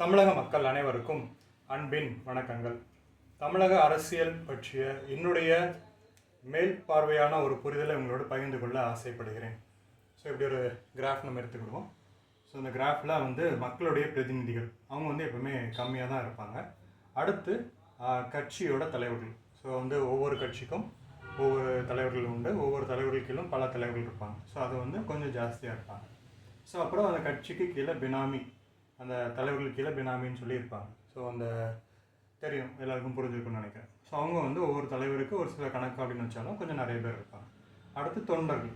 தமிழக மக்கள் அனைவருக்கும் அன்பின் வணக்கங்கள். தமிழக அரசியல் பற்றிய என்னுடைய மேல் பார்வையான ஒரு புரிதலை உங்களோடு பகிர்ந்து கொள்ள ஆசைப்படுகிறேன். ஸோ இப்படி ஒரு கிராஃப் நம்ம எடுத்துக்கிடுவோம் ஸோ இந்த கிராஃபில் வந்து மக்களுடைய பிரதிநிதிகள் அவங்க வந்து எப்பவுமே கம்மியாக தான் இருப்பாங்க. அடுத்து கட்சியோட தலைவர்கள். ஸோ வந்து ஒவ்வொரு கட்சிக்கும் ஒவ்வொரு தலைவர்கள் உண்டு. ஒவ்வொரு தலைவர்கள் கீழும் பல தலைவர்கள் இருப்பாங்க. ஸோ அது வந்து கொஞ்சம் ஜாஸ்தியாக இருப்பாங்க. ஸோ அப்புறம் அந்த கட்சிக்கு கீழே பினாமி அந்த தலைவர்கள் கீழே பினாமின்னு சொல்லியிருப்பாங்க. ஸோ அந்த தெரியும் எல்லாருக்கும் புரிஞ்சிருக்கும்னு நினைக்கிறேன். ஸோ அவங்க வந்து ஒவ்வொரு தலைவருக்கு ஒரு சில கணக்கு அப்படின்னு வச்சாலும் கொஞ்சம் நிறைய பேர் இருப்பாங்க. அடுத்து தொண்டர்கள்.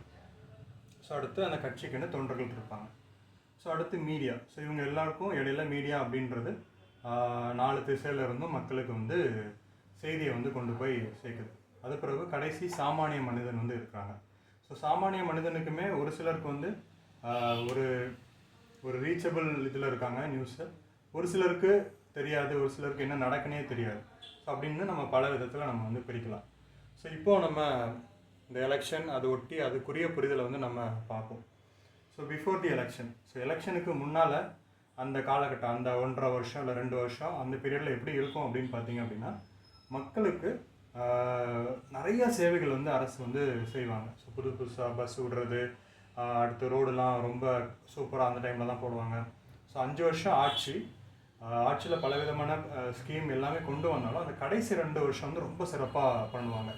ஸோ அடுத்து அந்த கட்சிக்குன்னு தொண்டர்கள் இருப்பாங்க. ஸோ அடுத்து மீடியா ஸோ இவங்க எல்லாருக்கும் இடையில மீடியா அப்படின்றது நாலு திசையில இருந்தும் மக்களுக்கு வந்து செய்தியை வந்து கொண்டு போய் சேர்க்குது. அது பிறகு கடைசி சாமானிய மனிதன் வந்து இருக்கிறாங்க ஸோ சாமானிய மனிதனுக்குமே ஒரு சிலருக்கு வந்து ஒரு ஒரு ரீச்சபிள் இதில் இருக்காங்க நியூஸு ஒரு சிலருக்கு தெரியாது ஒரு சிலருக்கு என்ன நடக்குனே தெரியாது. ஸோ அப்படின்னு நம்ம பல விதத்தில் நம்ம வந்து பிரிக்கலாம். ஸோ இப்போது நம்ம இந்த எலெக்ஷன் அதை ஒட்டி அதுக்குரிய புரிதலை வந்து நம்ம பார்ப்போம். So before the election so எலெக்ஷனுக்கு முன்னால் அந்த காலகட்டம் அந்த ஒன்றரை வருஷம் இல்லை ரெண்டு வருஷம் அந்த பீரியடில் எப்படி இருக்கும் அப்படின்னு பார்த்தீங்க அப்படின்னா மக்களுக்கு நிறையா நிறைய சேவைகள் வந்து அரசு வந்து செய்வாங்க. ஸோ புது புதுசாக பஸ் விடுறது அடுத்து ரோடுலாம் ரொம்ப சூப்பராக அந்த டைமில் தான் போடுவாங்க. ஸோ அஞ்சு வருஷம் ஆட்சி ஆட்சியில் பலவிதமான ஸ்கீம் எல்லாமே கொண்டு வந்தாலும் அந்த கடைசி ரெண்டு வருஷம் வந்து ரொம்ப சிறப்பாக பண்ணுவாங்க.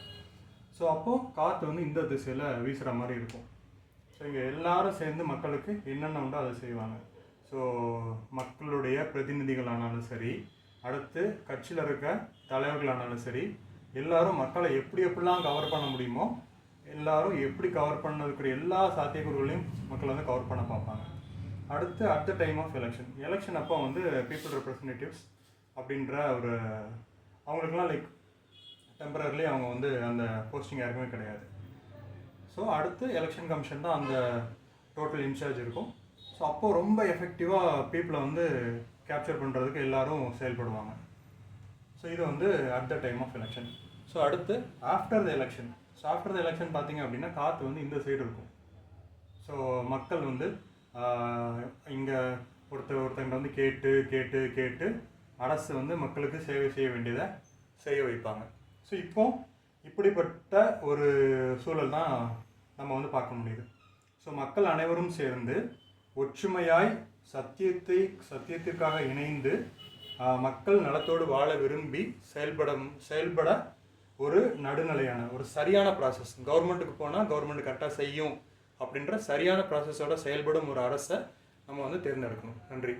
ஸோ அப்போது காற்று வந்து இந்த திசையில் வீசுகிற மாதிரி இருக்கும். ஸோ இங்கே எல்லாரும் சேர்ந்து மக்களுக்கு என்னென்ன உண்டோ அதை செய்வாங்க. ஸோ மக்களுடைய பிரதிநிதிகளானாலும் சரி அடுத்து கட்சியில் இருக்க தலைவர்களானாலும் சரி எல்லாரும் மக்களை எப்படி எப்படிலாம் கவர் பண்ண முடியுமோ எல்லாரும் எப்படி கவர் பண்ணதுக்குரிய எல்லா சாத்தியக்கூறுகளையும் மக்கள் வந்து கவர் பண்ண பார்ப்பாங்க. அடுத்து at the time of election election அப்போ வந்து பீப்புள் ரெப்ரசன்டேட்டிவ்ஸ் அப்படின்ற ஒரு அவங்களுக்குலாம் லைக் டெம்பரரிலி அவங்க வந்து அந்த போஸ்டிங் யாருக்குமே கிடையாது. ஸோ அடுத்து எலெக்ஷன் கமிஷன் தான் அந்த டோட்டல் இன்சார்ஜ் இருக்கும். ஸோ அப்போது ரொம்ப எஃபெக்டிவாக பீப்புளை வந்து கேப்சர் பண்ணுறதுக்கு எல்லாரும் செயல்படுவாங்க. ஸோ இது வந்து at the time of election so அடுத்து after the election so after the election பார்த்தீங்க அப்படின்னா காற்று வந்து இந்த சைடு இருக்கும். ஸோ மக்கள் வந்து இங்கே ஒருத்தர் ஒருத்தங்கிட்ட வந்து கேட்டு கேட்டு கேட்டு அரசு வந்து மக்களுக்கு சேவை செய்ய வேண்டியதை செய்ய வைப்பாங்க. ஸோ இப்போ இப்படிப்பட்ட ஒரு சூழல் தான் நம்ம வந்து பார்க்க முடியுது. ஸோ மக்கள் அனைவரும் சேர்ந்து ஒற்றுமையாய் சத்தியத்தை சத்தியத்திற்காக இணைந்து மக்கள் நலத்தோடு வாழ விரும்பி செயல்பட செயல்பட ஒரு நடுநிலையான ஒரு சரியான ப்ராசஸ் கவர்மெண்ட்டுக்கு போனால் கவர்மெண்ட் கரெக்டாக செய்யும் அப்படின்ற சரியான ப்ராசஸோட செயல்படும் ஒரு அரசை நம்ம வந்து தேர்ந்தெடுக்கணும். நன்றி.